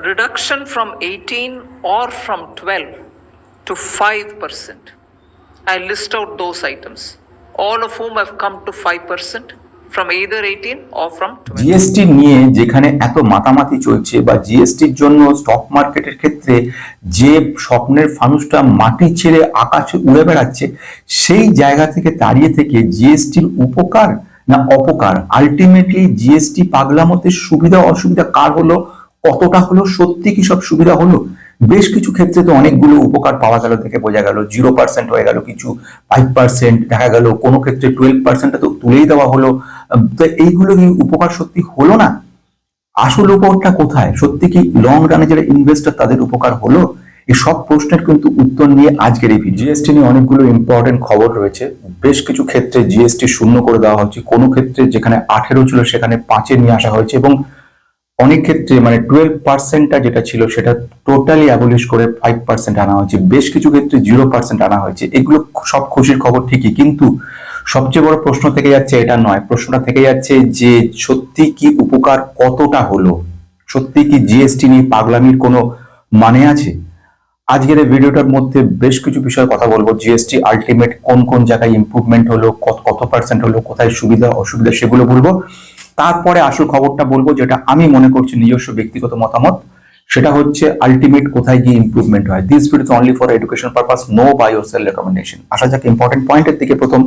reduction from 18 or from 12 to 5%. I list out those items, all of whom have come to 5% from either 18 or from 12. GST নিয়ে যেখানে এত মাতামাতি চলছে বা জিএসটির জন্য স্টক মার্কেটের ক্ষেত্রে যে স্বপ্নের ফানুসটা মাটি ছেড়ে আকাশে উড়ে বেড়াচ্ছে সেই জায়গা থেকে দাঁড়িয়ে থেকে জিএসটির উপকার না অপকার আলটিমেটলি জিএসটি পাগলামতের সুবিধা অসুবিধা কার হলো কতটা হলো, সত্যি কি সব সুবিধা হলো? বেশ কিছু ক্ষেত্রে তো অনেকগুলো উপকার পাওয়া গেল থেকে বোঝা গেল। জিরো পার্সেন্ট হয়ে গেল কিছু ফাইভ পার্সেন্ট দেখা গেল, কোনো ক্ষেত্রে টুয়েলভ পার্সেন্টটা তো তুলেই দেওয়া হলো। তো এইগুলো কি উপকার সত্যি হলো না? আসল উপকারটা কোথায়? সত্যি কি লং রানে যারা ইনভেস্টর তাদের উপকার হলো? এই সব প্রশ্নের কিন্তু উত্তর নিয়ে আজকের এই জিএসটি নিয়ে অনেকগুলো ইম্পর্টেন্ট খবর রয়েছে। বেশ কিছু ক্ষেত্রে জিএসটি শূন্য করে দেওয়া হচ্ছে। কোনো ক্ষেত্রে যেখানে আঠেরো ছিল সেখানে পাঁচে নিয়ে আসা হয়েছে এবং অনেক ক্ষেত্রে মানে টুয়েলভ পার্সেন্টটা যেটা ছিল সেটা টোটালি অ্যাবলিশ করে ফাইভ পার্সেন্ট আনা হয়েছে। বেশ কিছু ক্ষেত্রে জিরো পার্সেন্ট আনা হয়েছে। এগুলো সব খুশির খবর ঠিকই, কিন্তু সবচেয়ে বড় প্রশ্ন থেকে যাচ্ছে এটা নয়। প্রশ্নটা থেকে যাচ্ছে যে সত্যি কি উপকার কতটা হলো? সত্যি কি জিএসটি নিয়ে পাগলামির কোনো মানে আছে? আজকের এই ভিডিওটার মধ্যে বেশ কিছু বিষয়ে কথা বলব। জিএসটি আলটিমেট কোন কোন জায়গায় ইমপ্রুভমেন্ট হলো, কত কত পার্সেন্ট হলো, কোথায় সুবিধা, অসুবিধা সেগুলো বলব। তারপরে আসল খবরটা বলব, যেটা আমি মনে করছি নিজস্ব ব্যক্তিগত মতামত, সেটা হচ্ছে আলটিমেট কোথায় গিয়ে ইম্প্রুভমেন্ট হয়। This video only for education purpose no buy or sell recommendation আসা যাক ইম্পর্টেন্ট পয়েন্টের দিকে প্রথম।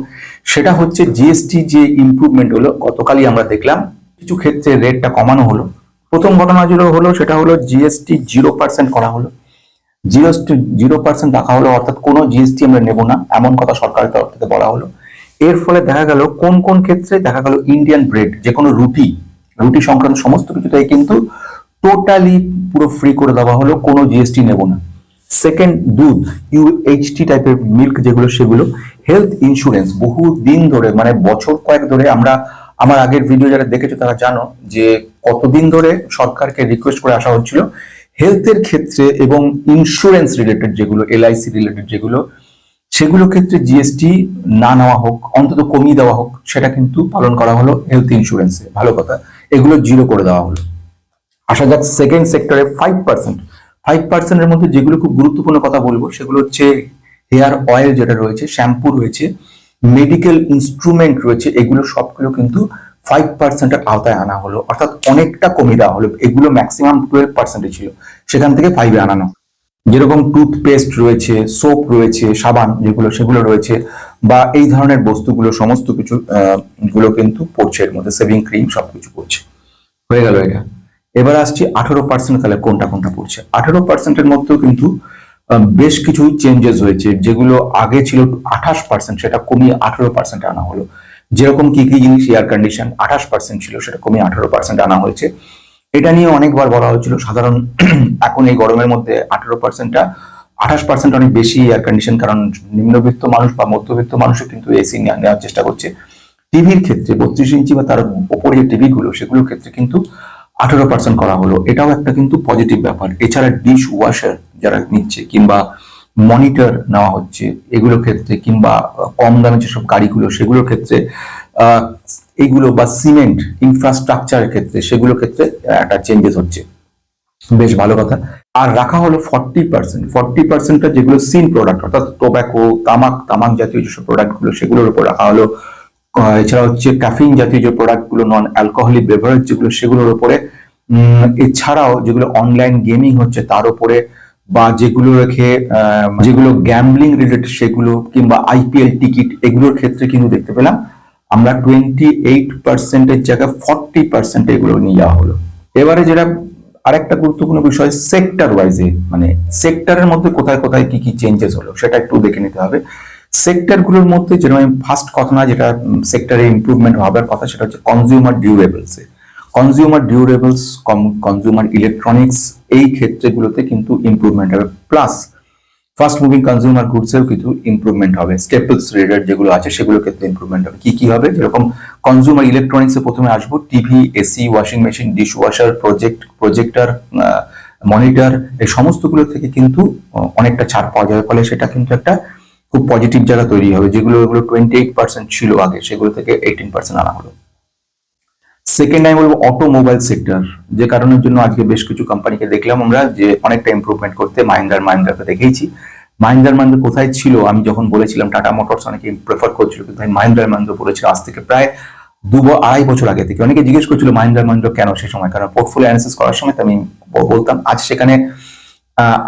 সেটা হচ্ছে জিএসটি যে ইমপ্রুভমেন্ট হলো, গতকালই আমরা দেখলাম, কিছু ক্ষেত্রে রেটটা কমানো হলো। প্রথম ঘটনা যেটা হলো, সেটা হলো জিএসটি জিরো পার্সেন্ট করা হলো। জিরো জিরো পার্সেন্ট রাখা হলো, অর্থাৎ কোনো জিএসটি আমরা নেব না, এমন কথা সরকারের তরফ থেকে বলা হলো। এর ফলে দেখা গেল কোন কোন ক্ষেত্রে দেখা গেল ইন্ডিয়ান ব্রেড যে কোনো রুটি রুটি সংক্রান্ত সমস্ত কিছুটাই কিন্তু টোটালি পুরো ফ্রি করে দেওয়া হলো, কোনো জিএসটি নেব না। সেকেন্ড দুধ ইউএইচটি টাইপের মিল্ক যেগুলো, সেগুলো হেলথ ইন্স্যুরেন্স বহু দিন ধরে মানে বছর কয়েক ধরে আমরা, আমার আগের ভিডিও যারা দেখেছ তারা জানো যে কতদিন ধরে সরকারকে রিকোয়েস্ট করে আসা হচ্ছিল। হেলথের ক্ষেত্রে এবং ইন্স্যুরেন্স রিলেটেড যেগুলো এলআইসি রিলেটেড যেগুলো সেগুলো ক্ষেত্রে জিএসটি না নেওয়া হোক, অন্তত কমিয়ে দেওয়া হোক, সেটা কিন্তু পালন করা হলো হেলথ ইন্স্যুরেন্সে ভালো কথা। এগুলো জিরো করে দেওয়া হলো। আসা যাক সেকেন্ড সেক্টরে ফাইভ পার্সেন্ট ফাইভ পার্সেন্টের মধ্যে যেগুলো খুব গুরুত্বপূর্ণ কথা বলব, সেগুলো হচ্ছে হেয়ার অয়েল যেটা রয়েছে শ্যাম্পু রয়েছে মেডিকেল ইনস্ট্রুমেন্ট রয়েছে, এগুলো সবগুলো কিন্তু ফাইভ পার্সেন্টের আওতায় আনা হলো। অর্থাৎ অনেকটা কমিয়ে দেওয়া হলো। এগুলো ম্যাক্সিমাম টুয়েলভ পার্সেন্টে ছিল। সেখান থেকে ফাইভে আনানো। যেরকম টুথপেস্ট রয়েছে, সোপ রয়েছে, সাবান যেগুলো, সেগুলো রয়েছে, বা এই ধরনের বস্তুগুলো, সমস্ত কিছু গুলো কিন্তু পড়ছে এর মধ্যে সেভিং ক্রিম সবকিছু পড়ছে। হয়ে গেল এটা এবার আসছি, আঠারো পার্সেন্ট তাহলে কোনটা কোনটা পড়ছে? আঠারো পার্সেন্টের মধ্যেও কিন্তু বেশ কিছু চেঞ্জেস হয়েছে, যেগুলো আগে ছিল আঠাশ পার্সেন্ট সেটা কমিয়ে আঠারো পার্সেন্ট আনা হলো। যেরকম কি কি জিনিস এয়ার কন্ডিশন আঠাশ পার্সেন্ট ছিল, সেটা কমিয়ে আঠারো পার্সেন্ট আনা হয়েছে। এটা নিয়ে অনেকবার বলা হয়েছিল। সাধারণ এখন এই গরমের মধ্যে আঠারো পার্সেন্টটা আঠাশ পার্সেন্ট অনেক বেশি এয়ার কন্ডিশন কারণ নিম্নবিত্ত মানুষ বা মধ্যবিত্ত মানুষও কিন্তু এসি নেওয়ার চেষ্টা করছে। টিভির ক্ষেত্রে বত্রিশ ইঞ্চি বা তার উপরে যে টিভি গুলো সেগুলোর ক্ষেত্রে কিন্তু আঠারো পার্সেন্ট করা হলো। এটাও একটা কিন্তু পজিটিভ ব্যাপার। এছাড়া ডিশ ওয়াশার যারা নিচ্ছে কিংবা মনিটর নেওয়া হচ্ছে, এগুলোর ক্ষেত্রে কিংবা কম দামে যেসব গাড়িগুলো, সেগুলোর ক্ষেত্রে এইগুলো বা সিমেন্ট ইনফ্রাস্ট্রাকচারের ক্ষেত্রে, সেগুলোর ক্ষেত্রে একটা চেঞ্জেস হচ্ছে। বেশ ভালো কথা। আর রাখা হলো ফর্টি পার্সেন্ট ফর্টি পার্সেন্টটা যেগুলো সিন প্রোডাক্ট অর্থাৎ টোব্যাকো তামাক তামাক জাতীয় যেসব প্রোডাক্টগুলো সেগুলোর উপর রাখা হলো। এছাড়া হচ্ছে ক্যাফিন জাতীয় যে প্রোডাক্টগুলো নন অ্যালকোহলিক বেভারেজ যেগুলো, সেগুলোর উপরে এছাড়াও যেগুলো অনলাইন গেমিং হচ্ছে, তার উপরে বা যেগুলো রেখে যেগুলো গ্যাম্বলিং রিলেটেড সেগুলো কিংবা আইপিএল টিকিট এগুলোর ক্ষেত্রে কিন্তু দেখতে পেলাম। আমরা টোয়েন্টি এইট পার্সেন্টের জায়গায় ফর্টি পার্সেন্ট এগুলো নিয়ে যাওয়া হলো। এবারে যেটা আরেকটা গুরুত্বপূর্ণ বিষয় সেক্টর ওয়াইজে মানে সেক্টরের মধ্যে কোথায় কোথায় কি কি চেঞ্জেস হলো, সেটা একটু দেখে নিতে হবে। সেক্টরগুলোর মধ্যে যেরকম ফার্স্ট কথা না, যেটা সেক্টরে ইমপ্রুভমেন্ট হবার কথা, সেটা হচ্ছে consumer durables consumer durables consumer electronics এই ক্ষেত্রগুলোতে কিন্তু ইমপ্রুভমেন্ট হবে। Plus fast moving consumer goods এও কিছু ইমপ্রুভমেন্ট হবে। স্টেপলস রিলেটেড যেগুলো আছে, সেগুলোর ক্ষেত্রে ইমপ্রুভমেন্ট হবে। কি কি হবে? যেরকম কনজিউমার ইলেকট্রনিক্স প্রথমে আসব। TV AC washing machine dish washer project projector monitor এই সমস্তগুলো থেকে কিন্তু অনেকটা ছাড় পাওয়া যাবে। ফলে সেটা কিন্তু একটা খুব পজিটিভ জায়গা তৈরি হবে। যেগুলো এগুলো টোয়েন্টি এইট পার্সেন্ট ছিল আগে, সেগুলো থেকে এইটিন পার্সেন্ট আনা হলো। সেকেন্ড আমি বলব অটোমোবাইল সেক্টর যে কারণের জন্য আজকে বেশ কিছু কোম্পানিকে দেখলাম আমরা, যে অনেকটা ইমপ্রুভমেন্ট করতে মাহিন্দার মাহিন্দ্রাকে দেখেইছি। মাহিন্দার মাহিন্দ্র কোথায় ছিল? আমি যখন বলেছিলাম টাটা মোটরস অনেকে প্রেফার করছিল, কিন্তু আমি মাহিন্দার বলেছিল আজ থেকে প্রায় দু আড়াই বছর আগে থেকে। অনেকে জিজ্ঞেস করছিল মাহিন্দার মাহিন্দ্রা কেন সে সময়? কারণ পোর্টফোলিও অ্যানালিসিস করার সময় আমি বলতাম, আজ সেখানে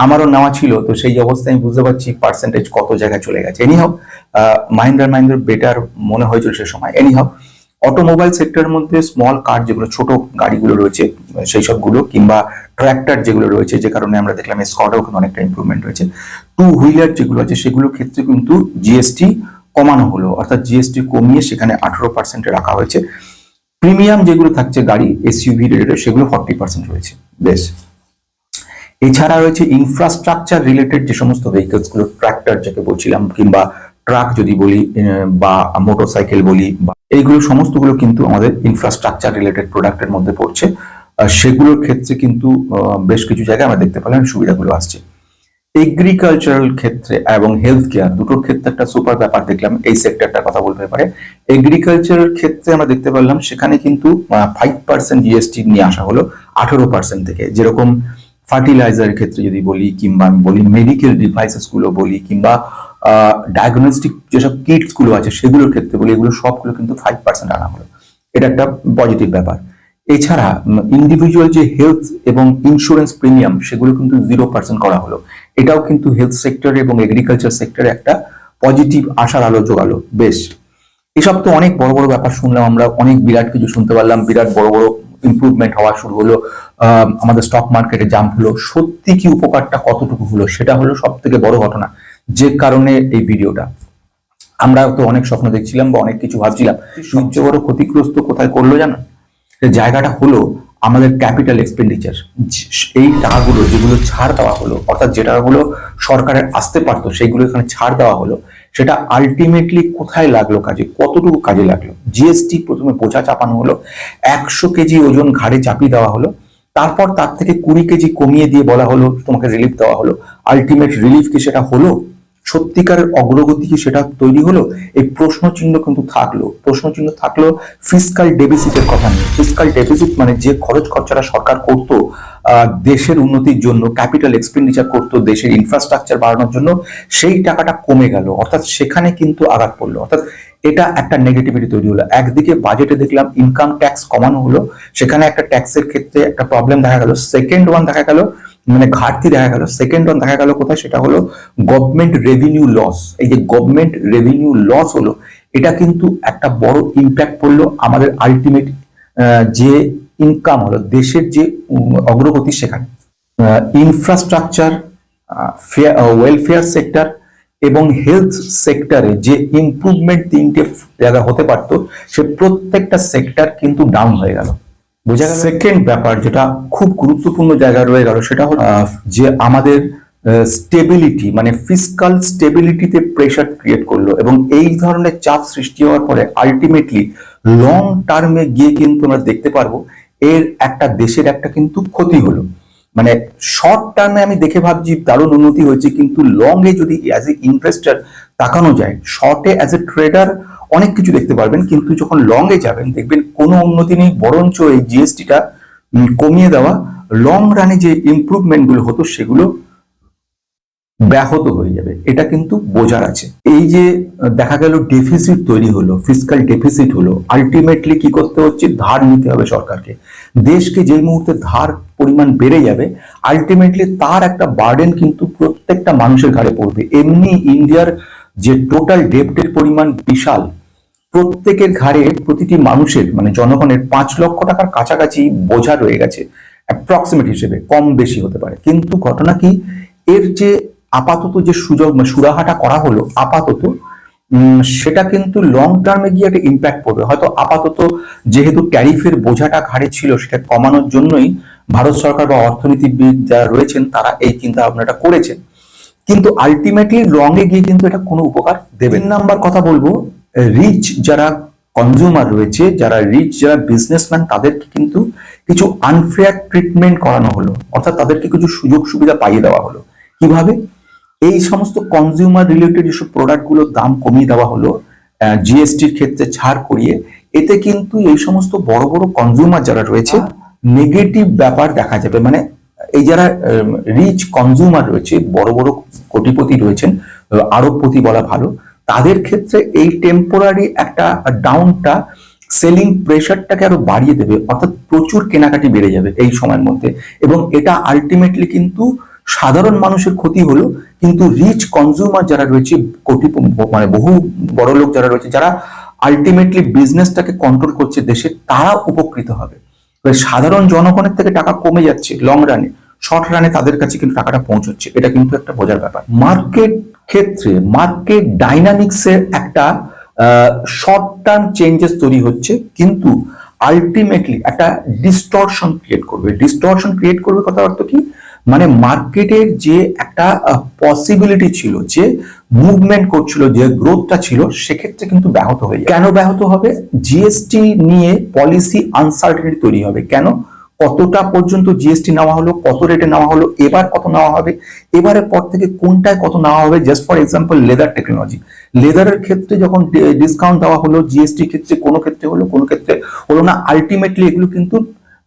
আমারও নেওয়া ছিল, তো সেই অবস্থায় আমি বুঝতে পারছি পার্সেন্টেজ কত জায়গায় চলে গেছে। Any anyhow Mahindra Mahindra better মনে হয়েছিল সে সময়। এনিহাও অটোমোবাইল সেক্টরের মধ্যে স্মল কার যেগুলো, ছোট গাড়িগুলো রয়েছে, সেই সবগুলো, কিংবা ট্র্যাক্টর যেগুলো রয়েছে, যে কারণে আমরা দেখলাম স্কটাও কিন্তু অনেকটা ইমপ্রুভমেন্ট হয়েছে টু হুইলার যেগুলো আছে, সেগুলোর ক্ষেত্রে কিন্তু জিএসটি কমানো হলো, অর্থাৎ জিএসটি কমিয়ে সেখানে আঠারো পার্সেন্টে রাখা হয়েছে। প্রিমিয়াম যেগুলো থাকছে গাড়ি এসইউভি রিলেটেড সেগুলো ফর্টি পার্সেন্ট রয়েছে। বেশ। এছাড়া রয়েছে ইনফ্রাস্ট্রাকচার রিলেটেড যে সমস্ত ভেহিকলসগুলো ট্রাক্টর যাকে বলছিলাম, কিংবা ট্রাক যদি বলি বা মোটরসাইকেল বলি, বা এইগুলো সমস্তগুলো কিন্তু আমাদের ইনফ্রাস্ট্রাকচার রিলেটেড প্রোডাক্টের মধ্যে পড়ছে। সেগুলোর ক্ষেত্রে কিন্তু বেশ কিছু জায়গায় আমরা দেখতে পেলাম সুবিধাগুলো আসছে। এগ্রিকালচারাল ক্ষেত্রে এবং হেলথ কেয়ার দুটোর ক্ষেত্রে একটা সুপার ব্যাপার দেখলাম, এই সেক্টরটার কথা বলতে পারে। এগ্রিকালচারের ক্ষেত্রে আমরা দেখতে পারলাম সেখানে কিন্তু ফাইভ পার্সেন্ট জিএসটি নিয়ে আসা হলো আঠেরো পার্সেন্ট থেকে। যেরকম ফার্টিলাইজারের ক্ষেত্রে যদি বলি, কিংবা আমি বলি মেডিকেল ডিভাইসেসগুলো বলি, কিংবা ডায়াগনস্টিক যেসব কিটসগুলো আছে সেগুলোর ক্ষেত্রে বলি, এগুলো সবগুলো কিন্তু ফাইভ পার্সেন্ট আনা হলো। এটা একটা পজিটিভ ব্যাপার। এছাড়া ইন্ডিভিজুয়াল যে হেলথ এবং ইন্স্যুরেন্স প্রিমিয়াম সেগুলো কিন্তু জিরো পার্সেন্ট করা হলো। এটাও কিন্তু হেলথ সেক্টর এবং এগ্রিকালচার সেক্টরে একটা পজিটিভ আশার আলো জোগালো। বেশ। এসব তো অনেক বড় বড় ব্যাপার শুনলাম আমরা, অনেক বিরাট কিছু শুনতে পারলাম, বিরাট বড় বড় ইমপ্রুভমেন্ট হওয়া শুরু হলো আমাদের স্টক মার্কেটে জাম্প হলো। সত্যি কি উপকারটা কতটুকু হলো, সেটা হলো সব থেকে বড় ঘটনা। যে কারণে এই ভিডিওটা। আমরা তো অনেক স্বপ্ন দেখছিলাম বা অনেক কিছু ভাবছিলাম। সবচেয়ে বড় ক্ষতিগ্রস্ত কোথায় করল জানো? জায়গাটা হলো আমাদের ক্যাপিটাল এক্সপেন্ডিচার এই টাকাগুলো যেগুলো ছাড় দেওয়া হলো, অর্থাৎ যে টাকাগুলো সরকারের আসতে পারতো সেইগুলো এখানে ছাড় দেওয়া হলো, সেটা আলটিমেটলি কোথায় লাগল কাজে? কতটুকু কাজে লাগল? জিএসটি প্রথমে বোঝা চাপানো হলো, একশো কেজি ওজন ঘাড়ে চাপিয়ে দেওয়া হলো, তারপর তার থেকে কুড়ি কেজি কমিয়ে দিয়ে বলা হলো, তোমাকে রিলিফ দেওয়া হলো। আলটিমেট রিলিফ কি সেটা হলো? সত্যিকারের অগ্রগতি কি সেটা তৈরি হলো? এই প্রশ্ন চিহ্ন কিন্তু থাকল। প্রশ্ন চিহ্ন থাকল ফিসকাল ডেফিসিটের কথা নেই ফিসকাল ডেফিসিট মানে যে খরচ খরচাটা সরকার করত দেশের উন্নতির জন্য ক্যাপিটাল এক্সপেন্ডিচার করতো, দেশের ইনফ্রাস্ট্রাকচার বাড়ানোর জন্য, সেই টাকাটা কমে গেল। অর্থাৎ সেখানে কিন্তু আঘাত পড়ল। অর্থাৎ এটা একটা নেগেটিভিটি তৈরি হলো। একদিকে বাজেটে দেখলাম ইনকাম ট্যাক্স কমানো হলো। সেখানে একটা ট্যাক্সের ক্ষেত্রে একটা প্রবলেম দেখা গেল। সেকেন্ড ওয়ান দেখা গেল মানে ঘাটতি দেখা গেল। সেকেন্ড ওয়ান দেখা গেল কোথায়? সেটা হলো গভর্নমেন্ট রেভিনিউ লস এই যে গভর্নমেন্ট রেভিনিউ লস হলো, এটা কিন্তু একটা বড় ইম্প্যাক্ট পড়ল আমাদের আলটিমেট যে ইনকাম হলো, দেশের যে অগ্রগতি সেখানে। ইনফ্রাস্ট্রাকচার ওয়েলফেয়ার সেক্টর এবং হেলথ সেক্টরে যে ইমপ্রুভমেন্ট তিনটে জায়গা হতে পারত, সে প্রত্যেকটা সেক্টর কিন্তু ডাউন হয়ে গেল। বোঝা গেল সেকেন্ড ব্যাপার যেটা খুব গুরুত্বপূর্ণ জায়গায় রয়ে গেল সেটা হলো যে আমাদের স্টেবিলিটি মানে ফিসকাল স্টেবিলিটিতে প্রেশার ক্রিয়েট করল এবং এই ধরনের চাপ সৃষ্টি হওয়ার পরে আলটিমেটলি লং টার্মে গিয়ে কিন্তু আমরা দেখতে পারব এর একটা দেশের একটা কিন্তু ক্ষতি হলো। মানে শর্ট টার্মে আমি দেখে ভাবছি দারুণ উন্নতি হয়েছে কিন্তু লং এ যদি অ্যাজ এ ইনভেস্টার তাকানো যায়। শর্টে অ্যাজ এ ট্রেডার অনেক কিছু দেখতে পারবেন, কিন্তু যখন লং এ যাবেন, দেখবেন কোনো উন্নতি নেই, বরঞ্চ এই জিএসটিটা কমিয়ে দেওয়া। লং রানে যে ইমপ্রুভমেন্টগুলো হতো, সেগুলো ব্যাহত হয়ে যাবে। এটা কিন্তু বোঝার আছে। এই যে দেখা গেল ডেফিসিট তৈরি হলো ফিসকাল ডেফিসিট হলো আলটিমেটলি কি করতে হচ্ছে? ধার নিতে হবে সরকারকে। দেশকে যেই মুহূর্তে ধার পরিমাণ বেড়ে যাবে আলটিমেটলি তার একটা বার্ডেন কিন্তু প্রত্যেকটা মানুষের ঘাড়ে পড়বে। এমনি ইন্ডিয়ার যে টোটাল ডেপ্টের পরিমাণ বিশাল, প্রত্যেকের ঘাড়ে প্রতিটি মানুষের মানে জনগণের পাঁচ লক্ষ টাকার কাছাকাছি বোঝা রয়ে গেছে অ্যাপ্রক্সিমেট হিসেবে, কম বেশি হতে পারে। কিন্তু ঘটনা কি? এর যে আপাতত যে সুযোগ মানে সুরাহাটা করা হলো, আপাতত সেটা কিন্তু লং টার্মে গিয়ে একটা ইম্প্যাক্ট পড়বে। হয়তো আপাতত যেহেতু ট্যারিফের বোঝাটা ঘাড়ে ছিল, সেটা কমানোর জন্যই ভারত সরকার বা অর্থনীতিবিদ যারা রয়েছেন, তারা এই চিন্তা ভাবনাটা করেছেন। কিন্তু আলটিমেটলি লং এ গিয়ে কিন্তু এটা কোনো উপকার দেবে নাম্বার কথা বলব রিচ যারা কনজিউমার রয়েছে যারা রিচ যারা বিজনেসম্যান তাদেরকে কিন্তু কিছু আনফেয়ার ট্রিটমেন্ট করানো হলো। অর্থাৎ তাদেরকে কিছু সুযোগ সুবিধা পাইয়ে দেওয়া হলো। কীভাবে? এই সমস্ত কনজিউমার রিলেটেড যেসব প্রোডাক্টগুলোর দাম কমিয়ে দেওয়া হলো জিএসটির ক্ষেত্রে ছাড় করিয়ে এতে কিন্তু এই সমস্ত বড় বড় কনজিউমার যারা রয়েছে নেগেটিভ ব্যাপার দেখা যাবে। মানে এই যারা রিচ কনজিউমার রয়েছে, বড় বড় কোটিপতি রয়েছেন আরবপতি বলা ভালো, তাদের ক্ষেত্রে এই টেম্পোরারি একটা ডাউনটা সেলিং প্রেশারটাকে আরও বাড়িয়ে দেবে, অর্থাৎ প্রচুর কেনাকাটি বেড়ে যাবে এই সময়ের মধ্যে। এবং এটা আলটিমেটলি কিন্তু সাধারণ মানুষের ক্ষতি হলো, কিন্তু রিচ কনজিউমার যারা রয়েছে, কোটি মানে বহু বড় লোক যারা রয়েছে, যারা আলটিমেটলি বিজনেসটাকে কন্ট্রোল করছে দেশে, তারা উপকৃত হবে। সাধারণ জনগণের থেকে টাকা কমে যাচ্ছে লং রানে শর্ট রানে তাদের কাছে কিন্তু টাকাটা পৌঁছচ্ছে। এটা কিন্তু একটা বোঝার ব্যাপার। মার্কেট ক্ষেত্রে মার্কেট ডাইনামিক্সের একটা শর্ট টার্ম চেঞ্জেস তৈরি হচ্ছে, কিন্তু আলটিমেটলি একটা ডিস্টরশন ক্রিয়েট করবে। ডিস্টরশন ক্রিয়েট করবে কথা অর্থ কি? মানে মার্কেটের যে একটা পসিবিলিটি ছিল, যে মুভমেন্ট করছিল, যে গ্রোথটা ছিল, সেক্ষেত্রে কিন্তু ব্যাহত হয়ে কেন ব্যাহত হবে? জিএসটি নিয়ে পলিসি আনসার্টেনিটি তৈরি হবে। কেন? কতটা পর্যন্ত জিএসটি নেওয়া হলো, কত রেটে নেওয়া হলো, এবার কত নেওয়া হবে, এবারের পর থেকে কোনটায় কত নেওয়া হবে just for example leather technology লেদারের ক্ষেত্রে যখন ডিসকাউন্ট দেওয়া হলো জিএসটি ক্ষেত্রে কোনো ক্ষেত্রে হলো, কোনো ক্ষেত্রে হলো না আলটিমেটলি এগুলো কিন্তু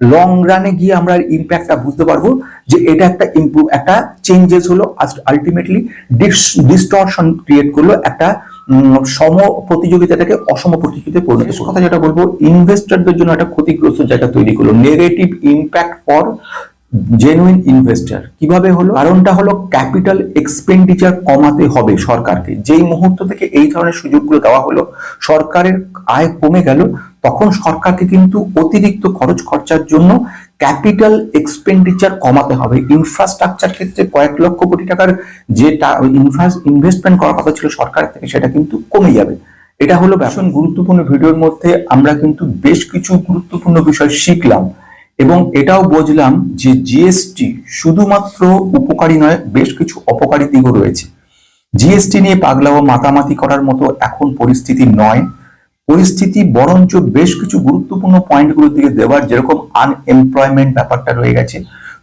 লং রানে গিয়ে আমরা ইম্প্যাক্টটা বুঝতে পারব যে এটা একটা ইমপ্রুভ একটা চেঞ্জেস হলো আলটিমেটলি ডিস্টরশন ক্রিয়েট করল একটা সম প্রতিযোগিতাটাকে অসম প্রতিযোগিতায় পরিণত। কথা যেটা বলব ইনভেস্টরদের জন্য একটা ক্ষতিগ্রস্ত জায়গা তৈরি করল। Negative impact for genuine investor কীভাবে হলো? কারণটা হলো ক্যাপিটাল এক্সপেন্ডিচার কমাতে হবে সরকারকে। যেই মুহূর্ত থেকে এই ধরনের সুযোগগুলো দেওয়া হলো, সরকারের আয় কমে গেল, তখন সরকারকে কিন্তু অতিরিক্ত খরচ খরচার জন্য ক্যাপিটাল এক্সপেন্ডিচার কমাতে হবে। ইনফ্রাস্ট্রাকচার ক্ষেত্রে কয়েক লক্ষ কোটি টাকার যে ইনভেস্টমেন্ট করার কথা ছিল সরকারের থেকে, সেটা কিন্তু কমে যাবে। এটা হলো ভীষণ গুরুত্বপূর্ণ ভিডিওর মধ্যে আমরা কিন্তু বেশ কিছু গুরুত্বপূর্ণ বিষয় শিখলাম এবং এটাও বুঝলাম যে জিএসটি শুধুমাত্র উপকারী নয়, বেশ কিছু অপকারী দিকও রয়েছে। জিএসটি নিয়ে পাগলা ও মাতামাতি করার মতো এখন পরিস্থিতি নয়। পরিস্থিতি, বরঞ্চ বেশ কিছু গুরুত্বপূর্ণ পয়েন্টগুলোর দিকে দেওয়ার যেরকম আনএমপ্লয়মেন্ট ব্যাপারটা রয়ে গেছে,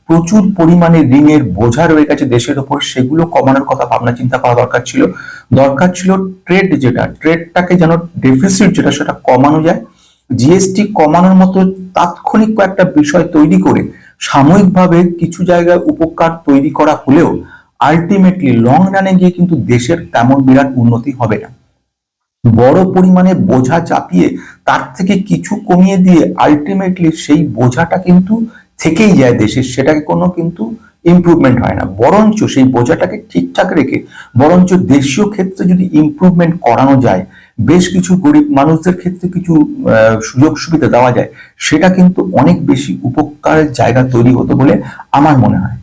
প্রচুর পরিমাণে ঋণের বোঝা রয়ে গেছে দেশের ওপর, সেগুলো কমানোর কথা ভাবনা চিন্তা করা দরকার ছিল। দরকার ছিল ট্রেড যেটা ট্রেডটাকে যেন ডেফিসিট যেটা, সেটা কমানো যায়। জিএসটি কমানোর মতো তাৎক্ষণিক কয়েকটা বিষয় তৈরি করে সাময়িকভাবে কিছু জায়গায় উপকার তৈরি করা হলেও আলটিমেটলি লং রানে গিয়ে কিন্তু দেশের তেমন বিরাট উন্নতি হবে না। বড় পরিমাণে বোঝা চাপিয়ে তার থেকে কিছু কমিয়ে দিয়ে আলটিমেটলি সেই বোঝাটা কিন্তু থেকেই যায় দেশের সেটাকে কোনো কিন্তু ইমপ্রুভমেন্ট হয় না। বরঞ্চ সেই বোঝাটাকে ঠিকঠাক রেখে, বরঞ্চ দেশীয় ক্ষেত্রে যদি ইমপ্রুভমেন্ট করানো যায়, বেশ কিছু গরিব মানুষদের ক্ষেত্রে কিছু সুযোগ সুবিধা দেওয়া যায়, সেটা কিন্তু অনেক বেশি উপকারের জায়গা তৈরি হতো বলে আমার মনে হয়।